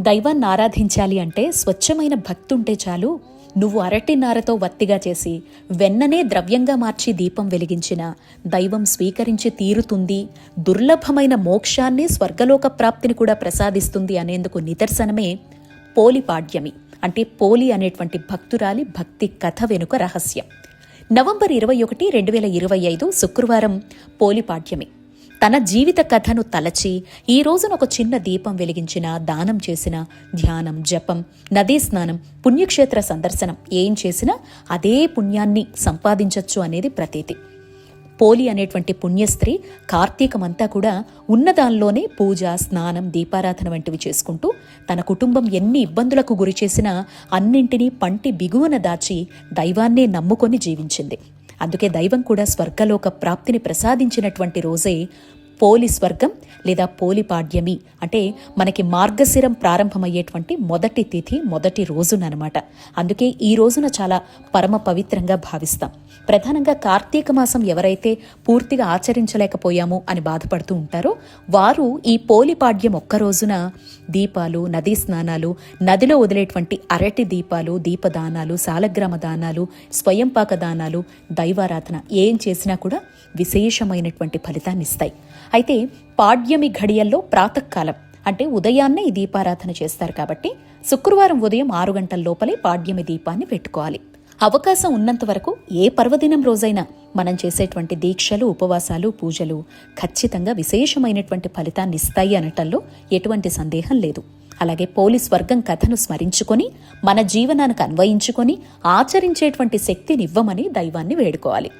దైవాన్ని ఆరాధించాలి అంటే స్వచ్ఛమైన భక్తి ఉంటే చాలు. నువ్వు అరటి నారతో వత్తిగా చేసి వెన్ననే ద్రవ్యంగా మార్చి దీపం వెలిగించిన దైవం స్వీకరించి తీరుతుంది దుర్లభమైన మోక్షాన్ని స్వర్గలోక ప్రాప్తిని కూడా ప్రసాదిస్తుంది అనేందుకు నిదర్శనమే పోలిపాడ్యమి అంటే పోలి అనేటువంటి భక్తురాలి భక్తి కథ వెనుక రహస్యం. నవంబర్ ఇరవై ఒకటి రెండు వేల ఇరవై ఐదు శుక్రవారం పోలిపాడ్యమి తన జీవిత కథను తలచి ఈ రోజున ఒక చిన్న దీపం వెలిగించిన దానం చేసిన ధ్యానం జపం నదీ స్నానం పుణ్యక్షేత్ర సందర్శనం ఏం చేసినా అదే పుణ్యాన్ని సంపాదించొచ్చు అనేది ప్రతీతి. పోలి అనేటువంటి పుణ్యస్త్రీ కార్తీకమంతా కూడా ఉన్నదానిలోనే పూజ స్నానం దీపారాధన వంటివి చేసుకుంటూ తన కుటుంబం ఎన్ని ఇబ్బందులకు గురి చేసినా అన్నింటినీ పంటి బిగువన దాచి దైవాన్నే నమ్ముకొని జీవించింది. అందుకే దైవం కూడా స్వర్గలోక ప్రాప్తిని ప్రసాదించినటువంటి రోజే పోలి స్వర్గం లేదా పోలి పాడ్యమి అంటే మనకి మార్గశిరం ప్రారంభమయ్యేటువంటి మొదటి తిథి మొదటి రోజునమాట అందుకే ఈ రోజున చాలా పరమ పవిత్రంగా భావిస్తాం. ప్రధానంగా కార్తీక మాసం ఎవరైతే పూర్తిగా ఆచరించలేకపోయాము అని బాధపడుతూ ఉంటారో వారు ఈ పోలిపాడ్యం ఒక్క రోజున దీపాలు నదీ స్నానాలు నదిలో వదిలేటువంటి అరటి దీపాలు దీపదానాలు సాలగ్రామ దానాలు స్వయంపాక దానాలు దైవారాధన ఏం చేసినా కూడా విశేషమైనటువంటి ఫలితాన్ని ఇస్తాయి. అయితే పాడ్యమి ఘడియల్లో ప్రాతకాలం అంటే ఉదయాన్నే ఈ దీపారాధన చేస్తారు కాబట్టి శుక్రవారం ఉదయం ఆరు గంటల లోపలే పాడ్యమి దీపాన్ని పెట్టుకోవాలి. అవకాశం ఉన్నంత వరకు ఏ పర్వదినం రోజైనా మనం చేసేటువంటి దీక్షలు ఉపవాసాలు పూజలు ఖచ్చితంగా విశేషమైనటువంటి ఫలితాన్ని ఇస్తాయి అనటంలో ఎటువంటి సందేహం లేదు. అలాగే పోలీస్ వర్గం కథను స్మరించుకొని మన జీవనానికి అన్వయించుకొని ఆచరించేటువంటి శక్తినివ్వమని దైవాన్ని వేడుకోవాలి.